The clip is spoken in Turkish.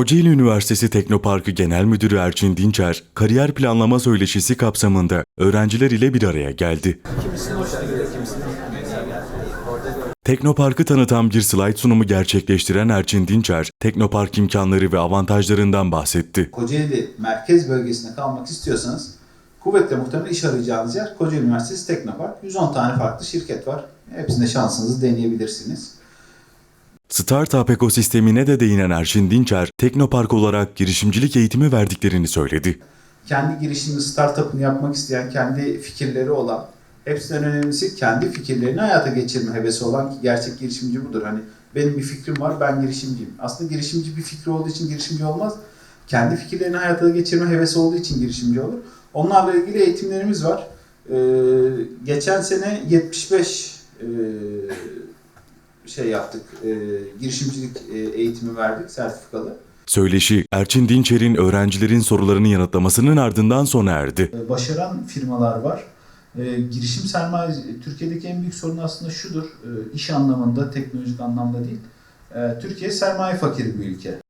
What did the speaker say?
Kocaeli Üniversitesi Teknoparkı Genel Müdürü Erçin Dinçer, kariyer planlama söyleşisi kapsamında öğrenciler ile bir araya geldi. Teknopark'ı tanıtan bir slayt sunumu gerçekleştiren Erçin Dinçer, Teknopark imkanları ve avantajlarından bahsetti. Kocaeli merkez bölgesinde kalmak istiyorsanız kuvvetle muhtemel iş arayacağınız yer Kocaeli Üniversitesi Teknopark. 110 tane farklı şirket var. Hepsinde şansınızı deneyebilirsiniz. Startup ekosistemine de değinen Erçin Dinçer, Teknopark olarak girişimcilik eğitimi verdiklerini söyledi. Kendi girişimini, startup'ını yapmak isteyen, kendi fikirleri olan, hepsinden önemlisi kendi fikirlerini hayata geçirme hevesi olan ki gerçek girişimci budur. Hani benim bir fikrim var, ben girişimciyim. Aslında girişimci bir fikri olduğu için girişimci olmaz. Kendi fikirlerini hayata geçirme hevesi olduğu için girişimci olur. Onlarla ilgili eğitimlerimiz var. Ee, geçen sene 75 e, şey yaptık, e, girişimcilik e, eğitimi verdik, sertifikalı. Söyleşi, Erçin Dinçer'in öğrencilerin sorularını yanıtlamasının ardından sona erdi. E, başaran firmalar var. E, girişim sermaye Türkiye'deki en büyük sorun aslında şudur. E, iş anlamında, teknolojik anlamda değil. E, Türkiye sermaye fakiri bir ülke.